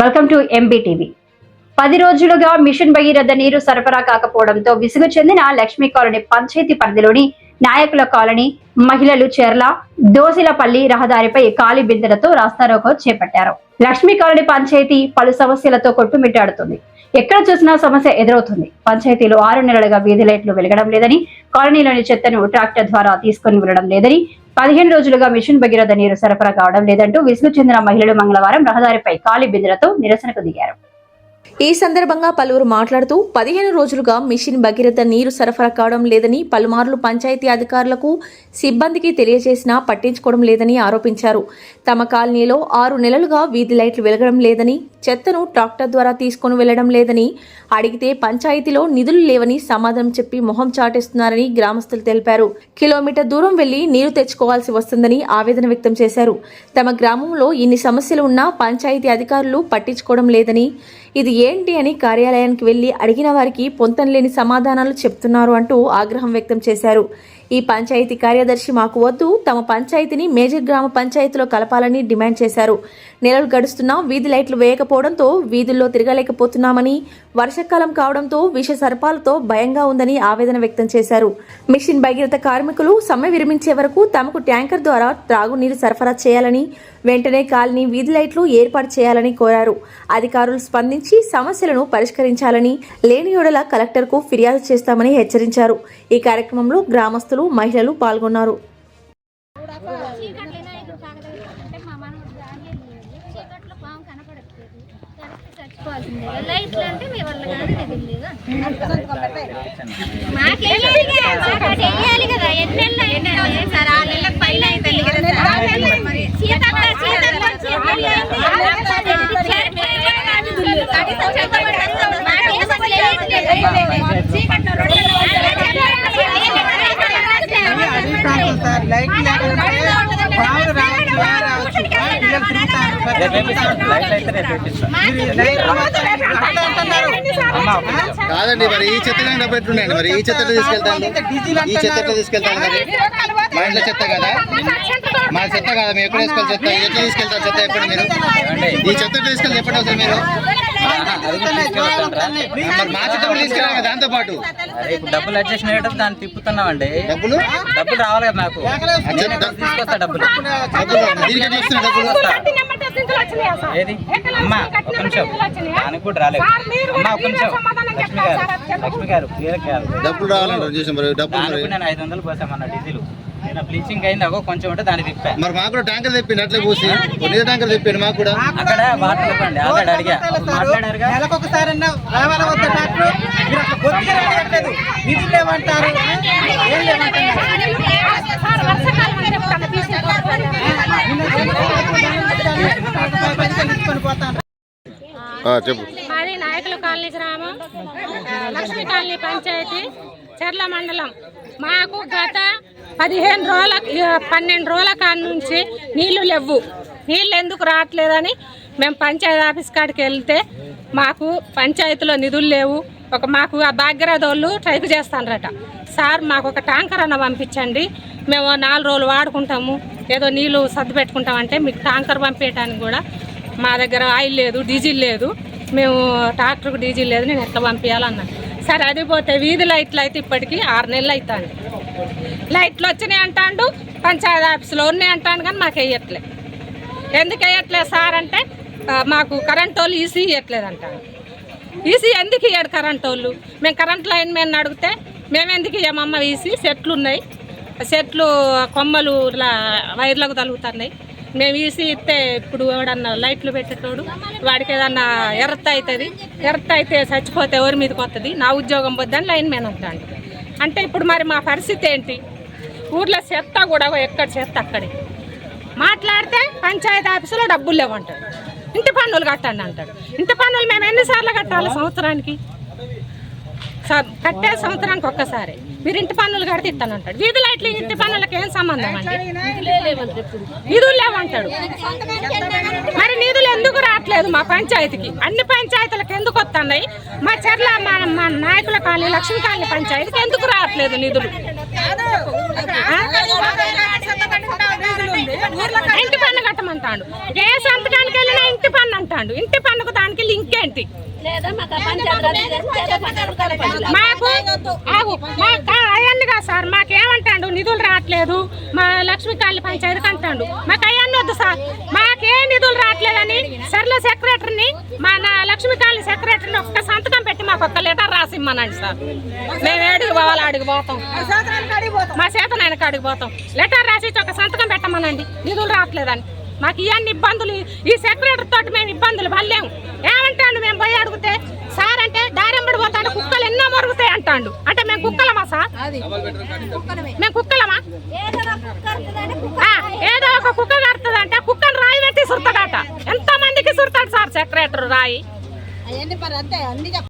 Welcome to MBTV పది రోజులుగా machine Bhagiratha నీరు సరఫరా కాకపోవడంతో విసుగు చెందిన లక్ష్మీ కాలనీ పంచాయతీ పరిధిలోని నాయకుల కాలనీ మహిళలు చెర్ల దోసిలపల్లి రహదారిపై ఖాళీ బిందెలతో రాస్తారోకో చేపట్టారు. లక్ష్మీ కాలనీ పంచాయతీ పలు సమస్యలతో కొట్టుమిట్టాడుతుంది. ఎక్కడ చూసినా సమస్య ఎదురవుతుంది. పంచాయతీలో ఆరు నెలలుగా వీధి లైట్లు వెలగడం లేదని కాలనీలోని చెత్తను ట్రాక్టర్ ద్వారా తీసుకొని వెళ్ళడం లేదని పదిహేను రోజులుగా మిషన్ భగీరథ నీరు సరఫరా కావడం లేదంటూ విసుగు చెందిన మహిళలు మంగళవారం రహదారిపై ఖాళీ బిందెలతో నిరసనకు దిగారు. ఈ సందర్భంగా పలువురు మాట్లాడుతూ పదిహేను రోజులుగా మిషన్ భగీరథ నీరు సరఫరా కావడం లేదని పలుమార్లు పంచాయతీ అధికారులకు సిబ్బందికి తెలియజేసినా పట్టించుకోవడం లేదని ఆరోపించారు. తమ కాలనీలో ఆరు నెలలుగా వీధి లైట్లు వెలగడం లేదని చెత్తను ట్రాక్టర్ ద్వారా తీసుకొని వెళ్ళడం లేదని అడిగితే పంచాయతీలో నిధులు లేవని సమాధానం చెప్పి మొహం చాటేస్తున్నారని గ్రామస్తులు తెలిపారు. కిలోమీటర్ దూరం వెళ్ళి నీరు తెచ్చుకోవాల్సి వస్తుందని ఆవేదన వ్యక్తం చేశారు. తమ గ్రామంలో ఇన్ని సమస్యలు ఉన్నా పంచాయతీ అధికారులు పట్టించుకోవడం లేదని ఇది ఏంటి అని కార్యాలయానికి వెళ్ళి అడిగిన వారికి పొంతనలేని సమాధానాలు చెప్తున్నారు అంటూ ఆగ్రహం వ్యక్తం చేశారు. ఈ పంచాయతీ కార్యదర్శి మాకు వద్దు తమ పంచాయతీని మేజర్ గ్రామ పంచాయతీలో కలపాలని డిమాండ్ చేశారు. నెలలు గడుస్తున్నా వీధి లైట్లు వేయకపోవడంతో వీధుల్లో తిరగలేకపోతున్నామని వర్షాకాలం కావడంతో విష సర్పాలతో భయంగా ఉందని ఆవేదన వ్యక్తం చేశారు. మిషన్ భగీరథ కార్మికులు సమ్మె విరమించే వరకు తమకు ట్యాంకర్ ద్వారా త్రాగునీరు సరఫరా చేయాలని వెంటనే కాలనీ వీధి లైట్లు ఏర్పాటు చేయాలని కోరారు. అధికారులు స్పందించి సమస్యలను పరిష్కరించాలని లేని యెడల కలెక్టర్కు ఫిర్యాదు చేస్తామని హెచ్చరించారు. ఈ కార్యక్రమంలో గ్రామస్తులు మహిళలు పాల్గొన్నారు చీకట్లైనా కదా సాగదలుచుకుంటే పాము కనపడట్లేదు కరెక్ట్ చచ్చిపోవాల్సిందే లైట్లు అంటే మీ వల్ల కాదు నిధులు లేదు మాకెయ్యాలిగా మాకు వెయ్యాలి కదా ఎన్నెళ్ళు అయింది సార్ ఆ నెలలకు పైన అయింది కదా మరి సీతక్క సీతక్క చీకట్లు అయింది కనీసం చెప్పబడ్డ మాకేం అసలు లేదు. చీకట్లో రెండు సార్ లైట్ లేకపోతే పాములు రావచ్చు ఏం రావచ్చు పిల్లలు తిరుగుతారు లైట్ అయితే రేపు పెట్టిస్తాం మీరు లైట్ మాత్రం అట్లా అంటున్నారు కాదండి మరి ఈ చెత్త పెట్టుండండి మరి ఈ చెత్త తీసుకెళ్తాను ఈ చెత్త తీసుకెళ్తాను మరి? మా ఇంట్లో చెత్త కదా? మా చెత్త కదా? మేము ఎక్కడ వేసుకోవాలి చెత్త? ఎట్లా తీసుకెళ్తారు చెత్త ఎప్పుడు మీరు? ఈ చెత్త తీసుకెళ్ళి చెప్పండి ఒకసారి మీరు? దాంతో పాటు? డబ్బులు అడ్జస్ట్ అయ్యేటప్పుడు దాన్ని తిప్పుతున్నామండి. డబ్బులు? డబ్బులు రావాలి కదా నాకు తీసుకొస్తా డబ్బులు. డబ్బులు? ఏది? అమ్మా ఒక నిమిషం. దానికి కూడా రాలేదు. అమ్మా ఒక నిమిషం. లక్ష్మి గారు లక్ష్మి గారు డబ్బులు డబ్బులు నేను ఐదు వందలు పోసామన్న డీజిల్. నేను బ్లీచింగ్ అయింది అగో కొంచెం ఉంటే దాన్ని తిప్పా. మరి మాకు కూడా ట్యాంకర్ తెప్పిండి అట్లే పోసి నీళ్ళ ట్యాంకర్ తెప్పిండి మాకు కూడా. అక్కడ వాటర్ ఇవ్వండి ఆల్రెడీ అడిగా. అప్పుడు మాట్లాడారుగా? నెలకు ఒకసారి రావాల వద్ద డాక్టర్ మీరు అసలు బొత్తిగా అడగట్లేదు నిధులు లేవంటారు. చెప్పు. మాది నాయకుల కాలనీ గ్రామం లక్ష్మీ కాలనీ పంచాయతీ చెర్ల మండలం. మాకు గత పదిహేను రోజుల పన్నెండు రోజుల కాడి నుంచి నీళ్ళు లేవు. నీళ్ళు ఎందుకు రావట్లేదని మేము పంచాయతీ ఆఫీస్ కాడికి వెళ్తే మాకు పంచాయతీలో నిధులు లేవు. ఒక మాకు ఆ భాగ్యరాధ ట్రైక్ చేస్తానరట. సార్ మాకు ఒక ట్యాంకర్ అన్న పంపించండి. మేము నాలుగు రోజులు వాడుకుంటాము. ఏదో నీళ్ళు సర్దు పెట్టుకుంటామంటే మీకు ట్యాంకర్ పంపించడానికి కూడా మా దగ్గర ఆయిల్ లేదు డీజిల్ లేదు. మేము ట్రాక్టర్కు డీజిల్ లేదు నేను ఎట్లా పంపించాలన్నా సరే అది పోతే వీధి లైట్లు అయితే ఇప్పటికీ ఆరు నెలలు అవుతాను లైట్లు వచ్చినాయి అంటాడు పంచాయతీ ఆఫీసులో ఉన్నాయి అంటాను కానీ మాకు వేయట్లే. ఎందుకు వేయట్లేదు సార్ అంటే మాకు కరెంట్ వాళ్ళు ఈసీ ఇవ్వట్లేదు అంటాను ఈసీ ఎందుకు ఇవ్వడు కరెంట్ వాళ్ళు? మేము కరెంట్ లైన్ మీద అడిగితే మేము ఎందుకు ఇయ్యమమ్మ ఈసీ? సెట్లు ఉన్నాయి. సెట్లు కొమ్మలు ఇలా వైర్లకు తలుగుతున్నాయి మేము ఈసీ ఇస్తే ఇప్పుడు ఎవడన్నా లైట్లు పెట్టేటోడు వాడికి ఏదన్నా ఎర్రత అవుతుంది ఎర్రత అయితే చచ్చిపోతే ఎవరి మీదకి వస్తుంది నా ఉద్యోగం పొద్దని లైన్ మీద ఉంటాను అంటే ఇప్పుడు మరి మా పరిస్థితి ఏంటి? ఊర్లో చెత్త కూడా ఎక్కడ చెత్త అక్కడే. మాట్లాడితే పంచాయతీ ఆఫీసులో డబ్బులు లేవంటాడు. ఇంటి పన్నులు కట్టండి అంటాడు. ఇంటి పన్నులు మేము ఎన్నిసార్లు కట్టాలి సంవత్సరానికి? కట్టే సంవత్సరానికి ఒక్కసారి. మీరు ఇంటి పన్నులు కడితే ఇస్తాను అంటాడు వీధి లైట్లు ఇంటి పన్నులకు ఏం సంబంధం అండి? నిధులు లేవంటాడు. మరి నిధులు ఎందుకు రావట్లేదు మా పంచాయతీకి? అన్ని పంచాయతీలకు ఎందుకు వస్తున్నాయి? మా చెర్ల మా మా నాయకుల కాలనీ లక్ష్మీ కాలనీ పంచాయతీకి ఎందుకు రావట్లేదు నిధులు? ఇంటి పన్ను కట్టమంటాడు. ఏ సంతకానికి వెళ్ళినా ఇంటి పన్ను అంటాడు. ఇంటి పన్నుకు లింక్ ఏంటి? మాకు కదా సార్. మాకేమంటాడు నిధులు రావట్లేదు. మా లక్ష్మీకాళి పంచాయతీకి అంటాడు. మాకు అయ్యన్ని వద్దు సార్. మాకే నిధులు రావట్లేదని సర్ల సెక్రటరీని మా నా లక్ష్మీకాళి సెక్రటరీని ఒక్క సంతకం పెట్టి మాకు ఒక్క లెటర్ రాసి ఇమ్మనండి సార్. మేము ఏడికి పోవాలి? అడిగి పోతాం. మా చేత నాయన కాడికి పోతాం. లెటర్ రాసి ఒక సంతకం పెట్టమనండి. నిధులు రావట్లేదని. మాకు ఇవన్నీ ఇబ్బందులు. ఈ సెక్రటరీ తోటి మేము ఇబ్బందులు పడలేము ఏమంటాడు? మేము పోయి అడిగితే సార్ అంటే దారెంబడి పోతాడు కుక్కలు ఎన్నో మరుగుతాయి అంటాడు. అంటే మేము కుక్కలమా సార్? మేము కుక్కలమా? ఏదో ఒక కుక్క కడుతుంది అంటే కుక్కను రాయి పెట్టి సుడతాడట. ఎంత మందికి సుడతాడు సార్ సెక్రటరీ రాయి?